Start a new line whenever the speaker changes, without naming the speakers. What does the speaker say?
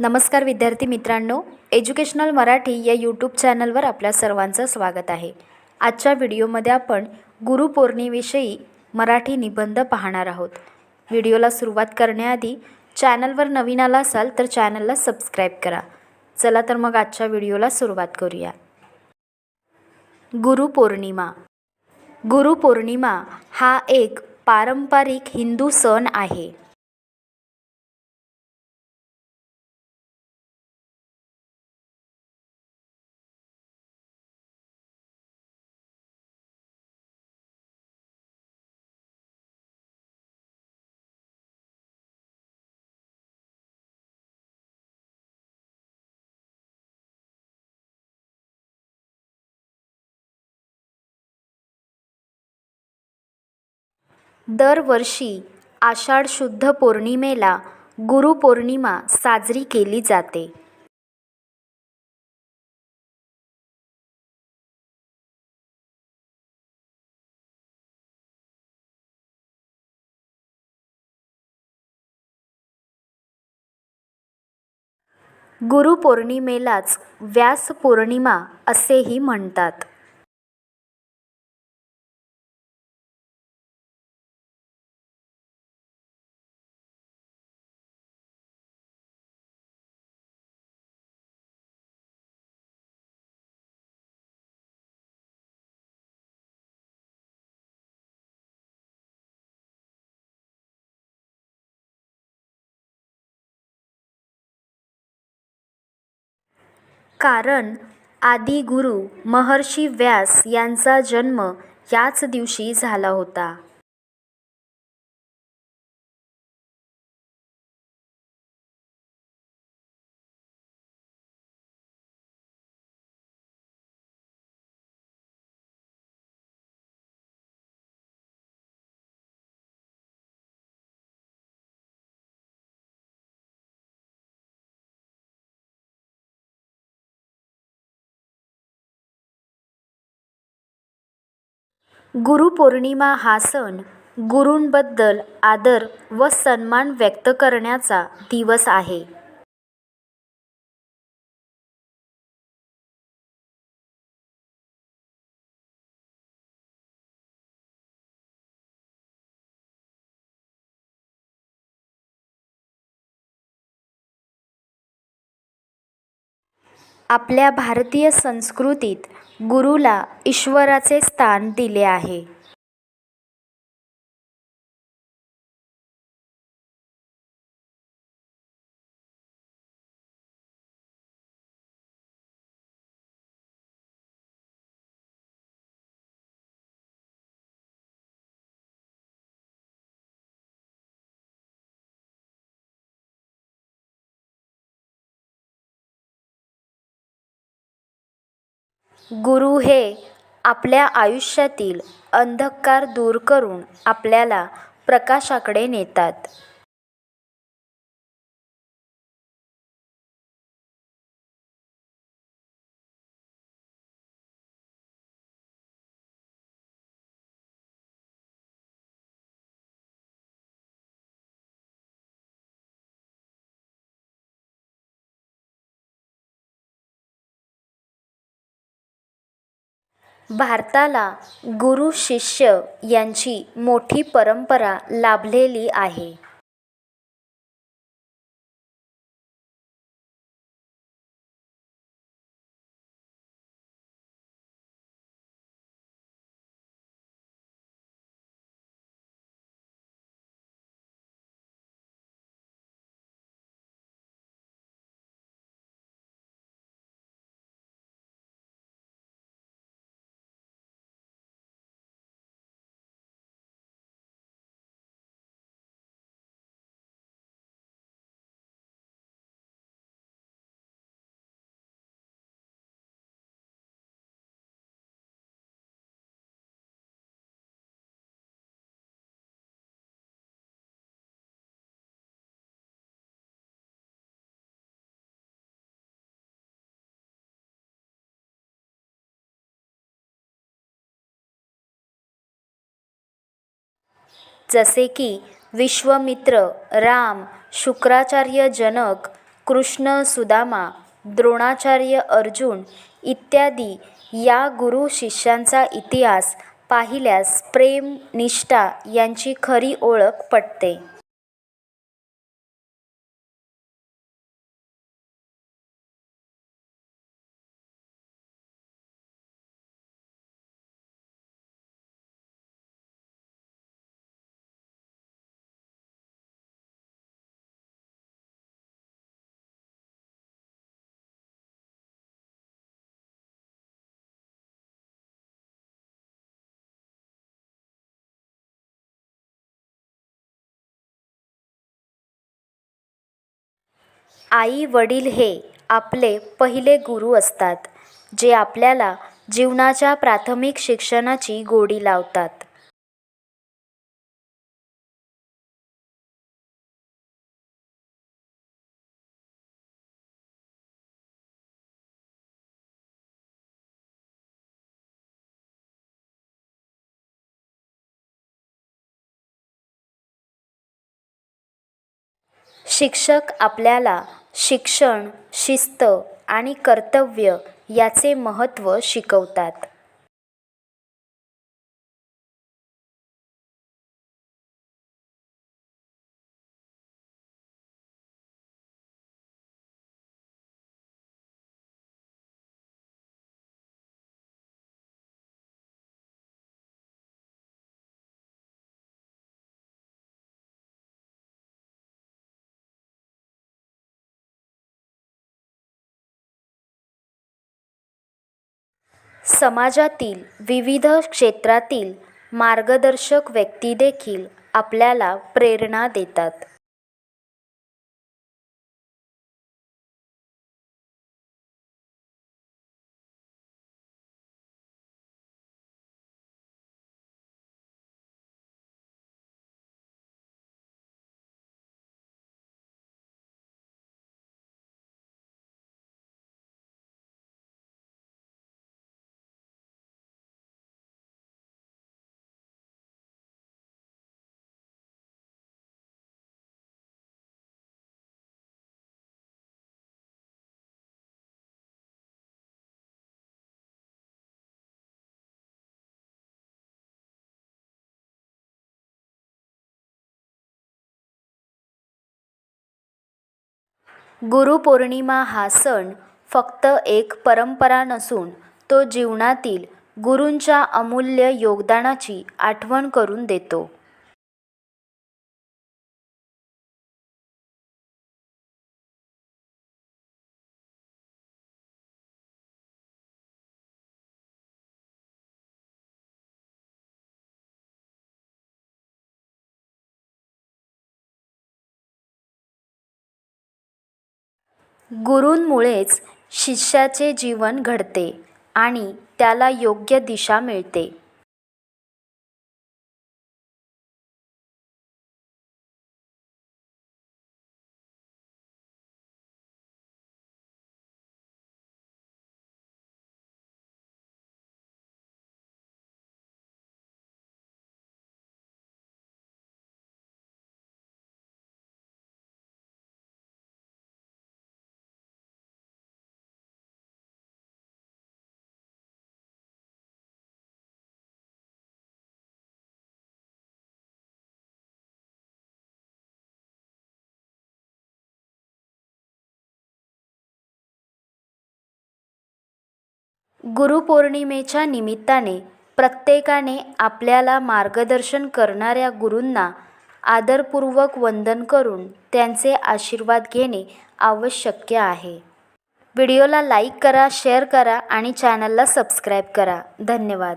नमस्कार विद्यार्थी मित्रांनो एज्युकेशनल मराठी या यूट्यूब चॅनलवर आपल्या सर्वांचं स्वागत आहे. आजच्या व्हिडिओमध्ये आपण गुरुपौर्णिमेविषयी मराठी निबंध पाहणार आहोत. व्हिडिओला सुरुवात करण्याआधी चॅनलवर नवीन आला असाल तर चॅनलला सबस्क्राईब करा. चला तर मग आजच्या व्हिडिओला सुरुवात करूया. गुरुपौर्णिमा गुरुपौर्णिमा हा एक पारंपरिक हिंदू सण आहे. दरवर्षी आषाढ शुद्ध पौर्णिमेला गुरुपौर्णिमा साजरी केली जाते. गुरुपौर्णिमेलाच व्यास पौर्णिमा असेही म्हणतात. कारण आदिगुरु महर्षी व्यास यांचा जन्म याच दिवशी झाला होता. गुरुपौर्णिमा हा सण गुरूंबद्दल आदर व सन्मान व्यक्त करण्याचा दिवस आहे. आपल्या भारतीय संस्कृतीत गुरुला ईश्वराचे स्थान दिले आहे. गुरु हे आपल्या आयुष्यातील अंधकार दूर करून आपल्याला प्रकाशाकडे नेतात. भारताला गुरु शिष्य यांची मोठी परंपरा लाभलेली आहे. जसे की विश्वामित्र राम शुक्राचार्य जनक कृष्ण सुदामा द्रोणाचार्य अर्जुन इत्यादी या गुरु शिष्यांचा इतिहास पाहिल्यास प्रेम निष्ठा यांची खरी ओळख पटते. आई वडील हे आपले पहिले गुरु असतात जे आपल्याला जीवनाच्या प्राथमिक शिक्षणाची गोडी लावतात. शिक्षक आपल्याला शिक्षण शिस्त आणि कर्तव्य याचे महत्त्व शिकवतात. समाजातील विविध क्षेत्रातील मार्गदर्शक व्यक्ती देखील आपल्याला प्रेरणा देतात. गुरुपौर्णिमा हा सण फक्त एक परंपरा नसून तो जीवनातील गुरूंच्या अमूल्य योगदानाची आठवण करून देतो. गुरूंमुळेच शिष्याचे जीवन घडते आणि त्याला योग्य दिशा मिळते. गुरुपौर्णिमेच्या निमित्ताने प्रत्येकाने आपल्याला मार्गदर्शन करणाऱ्या गुरूंना आदरपूर्वक वंदन करून त्यांचे आशीर्वाद घेणे आवश्यक आहे. व्हिडिओला लाईक करा शेअर करा आणि चॅनलला सबस्क्राईब करा. धन्यवाद.